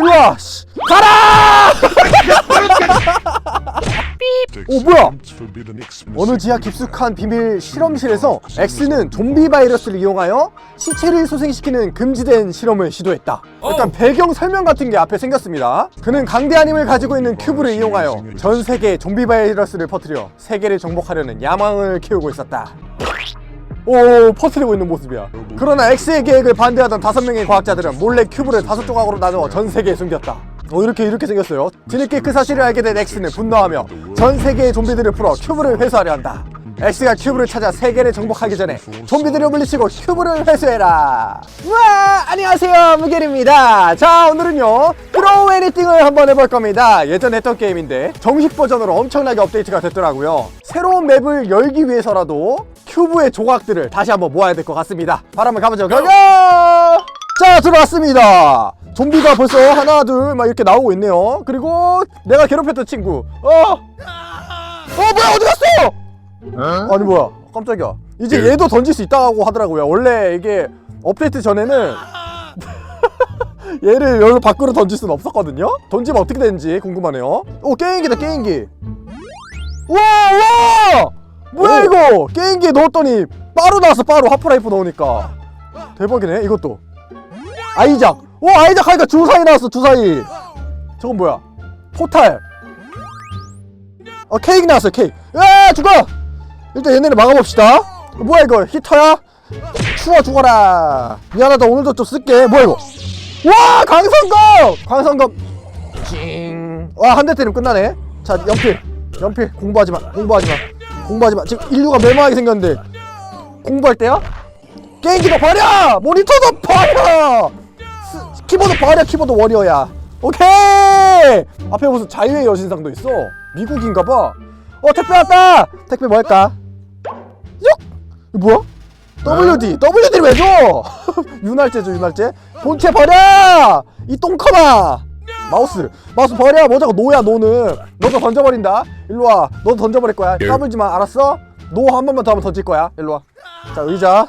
일로와 씨. 가라 오 뭐야 어느 지하 깊숙한 비밀 실험실에서 X는 좀비 바이러스를 이용하여 시체를 소생시키는 금지된 실험을 시도했다. 일단 배경 설명 같은 게 앞에 생겼습니다. 그는 강대한 힘을 가지고 있는 큐브를 이용하여 전 세계에 좀비 바이러스를 퍼뜨려 세계를 정복하려는 야망을 키우고 있었다. 오 퍼뜨리고 있는 모습이야. 그러나 X의 계획을 반대하던 다섯 명의 과학자들은 몰래 큐브를 다섯 조각으로 나누어 전 세계에 숨겼다. 어 이렇게 이렇게 생겼어요. 뒤늦게 그 사실을 알게 된 X는 분노하며 전 세계의 좀비들을 풀어 큐브를 회수하려 한다 X가 큐브를 찾아 세계를 정복하기 전에 좀비들을 물리치고 큐브를 회수해라. 우와 안녕하세요. 무게입니다. 자 오늘은요 프로 애니띵을 한번 해볼 겁니다. 예전 했던 게임인데 정식 버전으로 엄청나게 업데이트가 됐더라고요. 새로운 맵을 열기 위해서라도 큐브의 조각들을 다시 한번 모아야 될 것 같습니다. 바로 한번 가보죠. 가자! 자 들어왔습니다. 좀비가 벌써 하나 둘 막 이렇게 나오고 있네요. 그리고 내가 괴롭혔던 친구. 어? 어 뭐야 어디 갔어 아니 뭐야. 깜짝이야. 이제 얘도 던질 수 있다고 하더라고요. 원래 이게 업데이트 전에는 얘를 여기 밖으로 던질 수는 없었거든요? 던지면 어떻게 되는지 궁금하네요. 오 게임기다 게임기. 우와 우와! 뭐야 이거? 게임기에 넣었더니 바로 나왔어 바로. 하프라이프 넣으니까. 대박이네 이것도. 아이작. 오 아이작 하니까 주사위 나왔어 주사위 저건 뭐야? 포탈. 어 케이크 나왔어요 케이크. 야 죽어 일단 얘네를 막아봅시다. 어, 뭐야 이거? 히터야? 추워 죽어라. 미안하다. 오늘도 좀 쓸게. 뭐야 이거? 와 강성검! 강성검. 찡와한 대 때리면 끝나네. 자 연필. 연필. 공부하지마. 공부하지마. 공부하지마. 지금 인류가 멸망하게 생겼는데. 공부할 때야? 게임기도 버려! 모니터도 버려! 스- 키보드 버려 키보드 워리어야. 오케이! 앞에 무슨 자유의 여신상도 있어? 미국인가봐. 어 택배 왔다! 택배 뭐 할까? 요 이거 뭐야 WD WD 왜 줘? 윤활제죠 윤활제. 본체 버려! 이 똥커마 마우스 마우스 버려! 뭐자고 노야 노는. 너도 던져버린다. 일로와. 너도 던져버릴 거야. 까불지마. 알았어? 노 한 번만 더 하면 던질 거야. 일로와. 자 의자.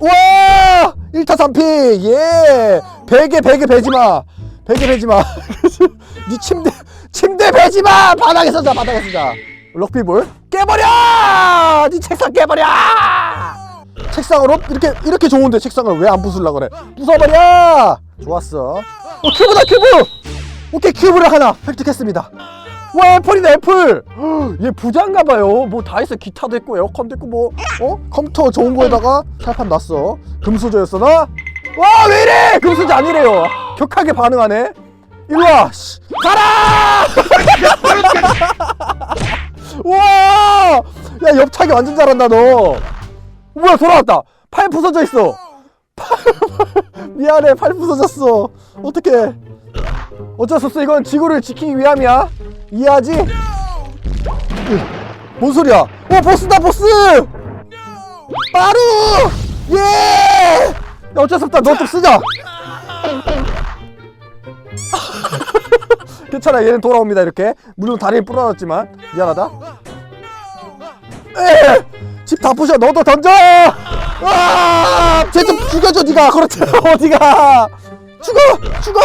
우와! 1타 3피. 예! 베개 베개 베지마. 베개 베지마. 니 침대 침대 베지마! 바닥에서 자 바닥에서 자 럭비볼 깨버려! 니 책상 깨버려! 책상으로 이렇게 이렇게 좋은데 책상을 왜 안 부술라 그래? 부숴버려! 좋았어. 어 큐브다 큐브! 오케이 큐브를 하나 획득했습니다. 와 애플이다 애플! 헉, 얘 부자인가봐요. 뭐 다 있어. 기타도 있고 에어컨도 있고 뭐 어? 컴퓨터 좋은 거에다가 살판 났어. 금수저였어 나? 와 왜 이래! 금수저 아니래요. 격하게 반응하네. 일로와 씨. 가라 우와! 야 옆차기 완전 잘한다 너. 뭐야 돌아왔다. 팔 부서져 있어. 팔 미안해 팔 부서졌어. 어떡해. 어쩔 수 없어 이건 지구를 지키기 위함이야. 이해하지? 뭔 소리야? 오 보스다 보스! 빠루 예! 야, 어쩔 수 없다. 너 좀 쓰자 괜찮아 얘는 돌아옵니다 이렇게. 물론 다리 부러졌지만. 미안하다. 집다 부셔. 너도 던져! 와쟤좀 죽여줘 니가. 그렇지 어디가. 죽어! 죽어!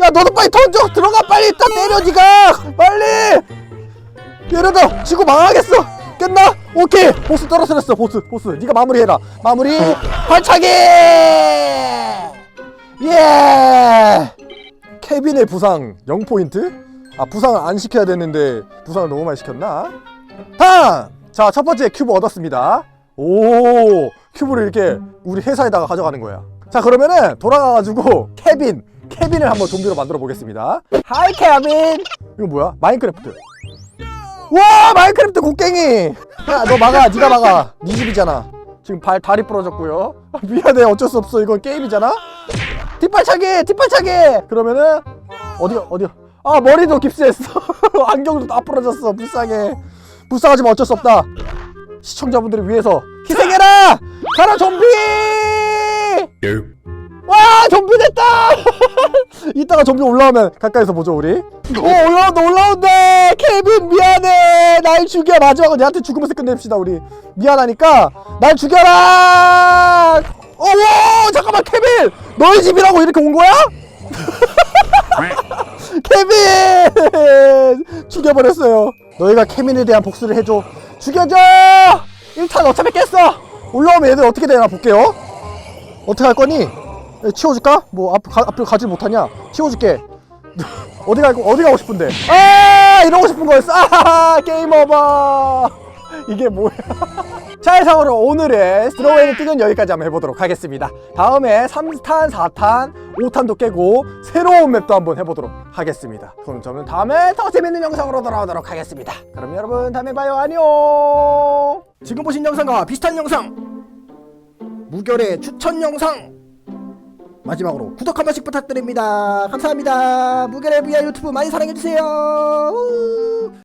야 너도 빨리 던져. 들어가 빨리. 딱 때려 니가. 빨리! 얘네들 지구 망하겠어. 깼나? 오케이. 보스 떨어뜨렸어 보스. 보스 니가 마무리해라. 마무리. 발차기! 예 케빈의 부상 0포인트? 아 부상을 안 시켜야 되는데 부상을 너무 많이 시켰나? 다음! 자 첫 번째 큐브 얻었습니다. 오 큐브를 이렇게 우리 회사에다가 가져가는 거야. 자 그러면은 돌아가가지고 케빈 케빈을 한번 좀비로 만들어 보겠습니다. 하이 케빈! 이거 뭐야? 마인크래프트. 와 마인크래프트 곡괭이! 야 너 막아 네가 막아. 네 집이잖아. 지금 발 다리 부러졌고요. 아, 미안해 어쩔 수 없어. 이건 게임이잖아 뒷발차기 뒷발차기! 그러면은 어디가 어디가 아 머리도 깁스했어. 안경도 다 부러졌어 불쌍해. 불쌍하지만 어쩔 수 없다. 시청자분들을 위해서 희생해라! 가라 좀비! 와 좀비 됐다! 이따가 좀비 올라오면 가까이서 보죠 우리. 오 올라온다 올라온다 케빈 미안해! 날 죽여! 마지막으로 얘한테 죽으면서 끝냅시다 우리. 미안하니까 날 죽여라 너희 집이라고 이렇게 온 거야? 케빈! 죽여버렸어요. 너희가 케빈에 대한 복수를 해줘. 죽여줘! 1탄 어차피 깼어! 올라오면 얘들 어떻게 되나 볼게요. 어떻게 할 거니? 에, 치워줄까? 뭐 앞, 가, 앞으로 가지 못하냐? 치워줄게. 어디 갈 거, 어디 가고 싶은데? 아! 이러고 싶은 거였어. 아 게임 오버! 이게 뭐야 자 이상으로 오늘의 스로우에는 띵은 여기까지 한번 해보도록 하겠습니다. 다음에 3탄 4탄 5탄도 깨고 새로운 맵도 한번 해보도록 하겠습니다. 그럼 저는 다음에 더 재밌는 영상으로 돌아오도록 하겠습니다. 그럼 여러분 다음에 봐요. 안녕! 지금 보신 영상과 비슷한 영상 무결의 추천 영상 마지막으로 구독 한 번씩 부탁드립니다. 감사합니다. 무결의 VR 유튜브 많이 사랑해주세요